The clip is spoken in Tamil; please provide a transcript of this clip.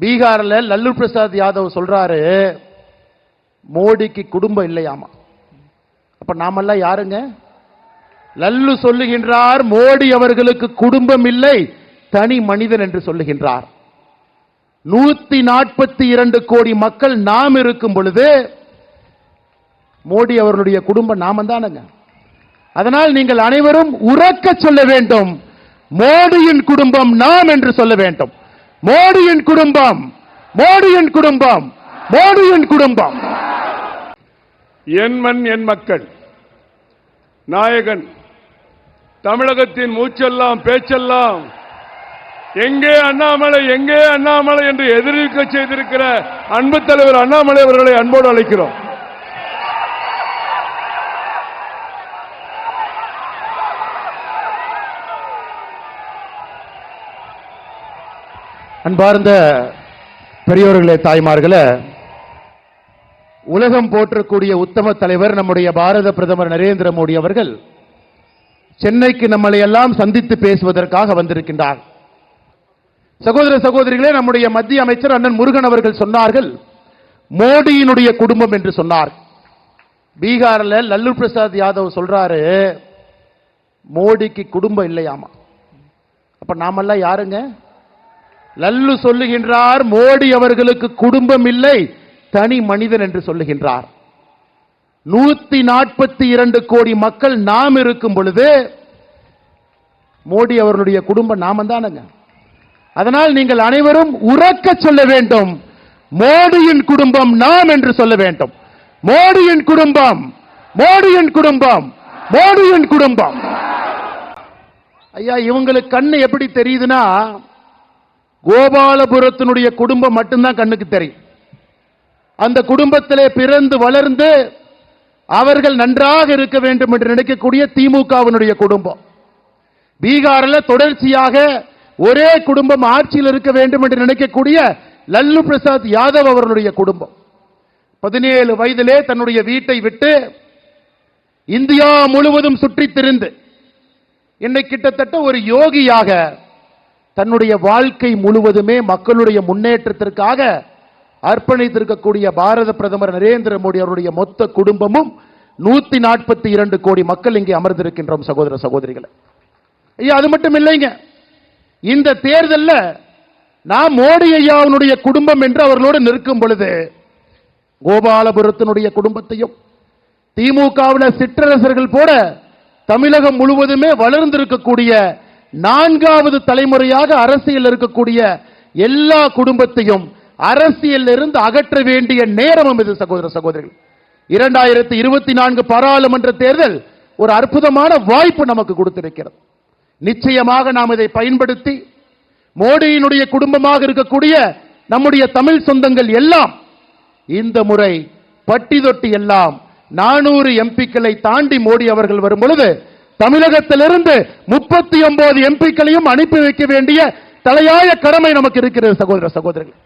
பீகாரில் லல்லு பிரசாத் யாதவ் சொல்றாரு மோடிக்கு குடும்பம் இல்லையாமா? அப்ப நாமெல்லாம் யாருங்க? லல்லு சொல்லுகின்றார் மோடி அவர்களுக்கு குடும்பம் இல்லை தனி மனிதன் என்று சொல்லுகின்றார். நூத்தி நாற்பத்தி இரண்டு கோடி மக்கள் நாம் இருக்கும் பொழுது மோடி அவர்களுடைய குடும்பம் நாம தானுங்க. அதனால் நீங்கள் அனைவரும் உறக்க சொல்ல வேண்டும். மோடியின் குடும்பம் நாம் என்று சொல்ல வேண்டும். மோடியின் குடும்பம். மோடியின் குடும்பம். மோடியின் குடும்பம். என் மண் என் மக்கள். நாயகன் தமிழகத்தின் மூச்செல்லாம் பேச்செல்லாம் எங்கே அண்ணாமலை எங்கே அண்ணாமலை என்று எதிர்க்க செய்திருக்கிற அன்பு தலைவர் அண்ணாமலை அவர்களை அன்போடு அழைக்கிறோம். அன்பார்ந்த பெரியோர்களே தாய்மார்களே உலகம் போற்றக்கூடிய உத்தம தலைவர் நம்முடைய பாரத பிரதமர் நரேந்திர மோடி அவர்கள் சென்னைக்கு நம்மளை எல்லாம் சந்தித்து பேசுவதற்காக வந்திருக்கின்றார். சகோதர சகோதரிகளே நம்முடைய மத்திய அமைச்சர் அண்ணன் முருகன் அவர்கள் சொன்னார்கள் மோடியினுடைய குடும்பம் என்று சொன்னார். பீகாரில் லல்லு பிரசாத் யாதவ் சொல்றாரு மோடிக்கு குடும்பம் இல்லையாமா? அப்ப நாமெல்லாம் யாருங்க? லல்லு சொல்லுகின்றார் மோடி அவர்களுக்கு குடும்பம் இல்லை தனி மனிதன் என்று சொல்லுகின்றார். நூத்தி நாற்பத்தி இரண்டு கோடி மக்கள் நாம் இருக்கும் பொழுது மோடி அவர்களுடைய குடும்பம் நாம தானுங்க அதனால் நீங்கள் அனைவரும் உறக்க சொல்ல வேண்டும். மோடியின் குடும்பம் நாம் என்று சொல்ல வேண்டும். மோடியின் குடும்பம் மோடியின் குடும்பம் மோடியின் குடும்பம். ஐயா இவங்களுக்கு கண்ணு எப்படி தெரியுதுன்னா கோபாலபுரத்தினுடைய குடும்பம் மட்டும்தான் கண்ணுக்கு தெரியும். அந்த குடும்பத்திலே பிறந்து வளர்ந்து அவர்கள் நன்றாக இருக்க வேண்டும் என்று நினைக்கக்கூடிய திமுகவினுடைய குடும்பம். பீகாரில் தொடர்ச்சியாக ஒரே குடும்பம் ஆட்சியில் இருக்க வேண்டும் என்று நினைக்கக்கூடிய லல்லு பிரசாத் யாதவ் அவர்களுடைய குடும்பம். பதினேழு வயதிலே தன்னுடைய வீட்டை விட்டு இந்தியா முழுவதும் சுற்றித் திரிந்து இன்னைக்கு கிட்டத்தட்ட ஒரு யோகியாக தன்னுடைய வாழ்க்கை முழுவதுமே மக்களுடைய முன்னேற்றத்திற்காக அர்ப்பணித்திருக்கக்கூடிய பாரத பிரதமர் நரேந்திர மோடி அவருடைய மொத்த குடும்பமும் நூத்தி நாற்பத்தி இரண்டு கோடி மக்கள் இங்கே அமர்ந்திருக்கின்றோம் சகோதர சகோதரிகளை. ஐயா அது மட்டும் இல்லைங்க. இந்த தேர்தலில் நாம் மோடி ஐயாவுடைய குடும்பம் என்று அவர்களோடு நிற்கும் பொழுது கோபாலபுரத்தினுடைய குடும்பத்தையும் திமுகவில் சிற்றரசர்கள் போல தமிழகம் முழுவதுமே வளர்ந்திருக்கக்கூடிய நான்காவது தலைமுறையாக அரசியல் இருக்கக்கூடிய எல்லா குடும்பத்தையும் அரசியல் இருந்து அகற்ற வேண்டிய நேரமும் இது சகோதர சகோதரிகள். இரண்டாயிரத்தி இருபத்தி நான்கு பாராளுமன்ற தேர்தல் ஒரு அற்புதமான வாய்ப்பு நமக்கு கொடுத்திருக்கிறது. நிச்சயமாக நாம் இதை பயன்படுத்தி மோடியினுடைய குடும்பமாக இருக்கக்கூடிய நம்முடைய தமிழ் சொந்தங்கள் எல்லாம் இந்த முறை பட்டி தொட்டி எல்லாம் நானூறு எம்பிக்களை தாண்டி மோடி அவர்கள் வரும் பொழுது தமிழகத்திலிருந்து முப்பத்தி ஒன்பது எம்பிக்களையும் அனுப்பி வைக்க வேண்டிய தலையாய கடமை நமக்கு இருக்கிறது சகோதர சகோதரர்கள்